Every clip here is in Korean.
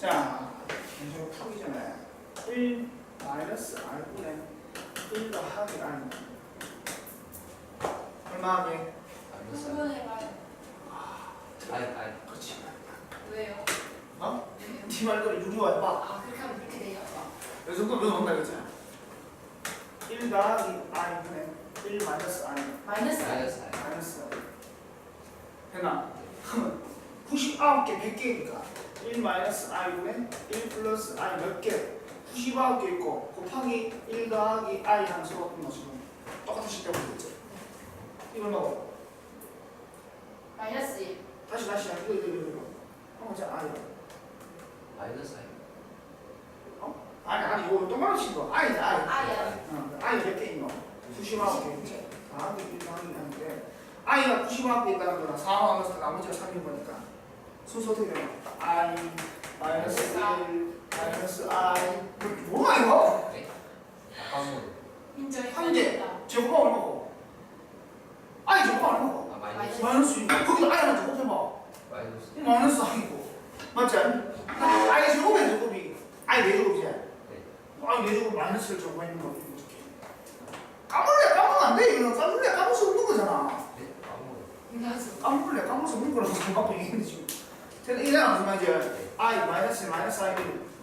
자, 계속 풀기 전에 1 마이너스 r분의 1 더하기 r 얼마 하게? 마이너스 충분해 봐요. 아이 아이 그렇지. 왜요? 어? 네 말대로 유리화 해봐. 아 그렇게 하면 그렇게 돼요. 이 정도 넣어놓는다 이거지. 1 더하기 r분의 1 마이너스 r 마이너스 마이너스 아이 마이너스 됐나? 그러면 99개 100개니까 1 마이너스 r분의 1 플러스 r 몇 개? 99개 있고 곱하기 1 더하기 i 함수로 있는 거 지금 똑같은 식대로 되겠지? 이거 얼마고? 마이너스 1. 다시 다시 이거 이거 이거 이거 어, 자 i 마이너스 아이 어? 아니 아니 이거 동그란 식거 i i 아야. 어, i 몇개 있노? 99개 있지? 더하기 1 더하기 하는데 i가 99개 있다는 4 마이너스 나머지가 3인 거니까 순서 어떻게 되나? i 마이너스 1 마이너스 i 뭐야 이거? 네? 아까운 인정이 한 개. 제곱하면 얼마고? i 제곱하면 얼마고? 아 마이너스 마이너스 2 거기다 i만 제곱해봐 마이너스 마이너스 i고 맞지? i 제곱에 제곱이 i 4제곱이지? 네 아니 내 저거 마이너스를 있는 거 까물래 까먹으면 안돼 이거는 까물래 까먹을 수 없는 거잖아 네? 아무 인가수. 까물래 까먹을 수 없는 거라고 생각하고 얘기했는데 지금 이래나 무슨 말이지 i 마이너스 마이너스 i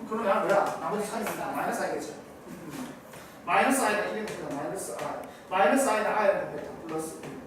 그럼 야 뭐야. 나머지 3이니까 마이너스 i겠지 음. 마이너스 i가 1이 니다 마이너스 i 마이너스 i를 곱했다 플러스. 1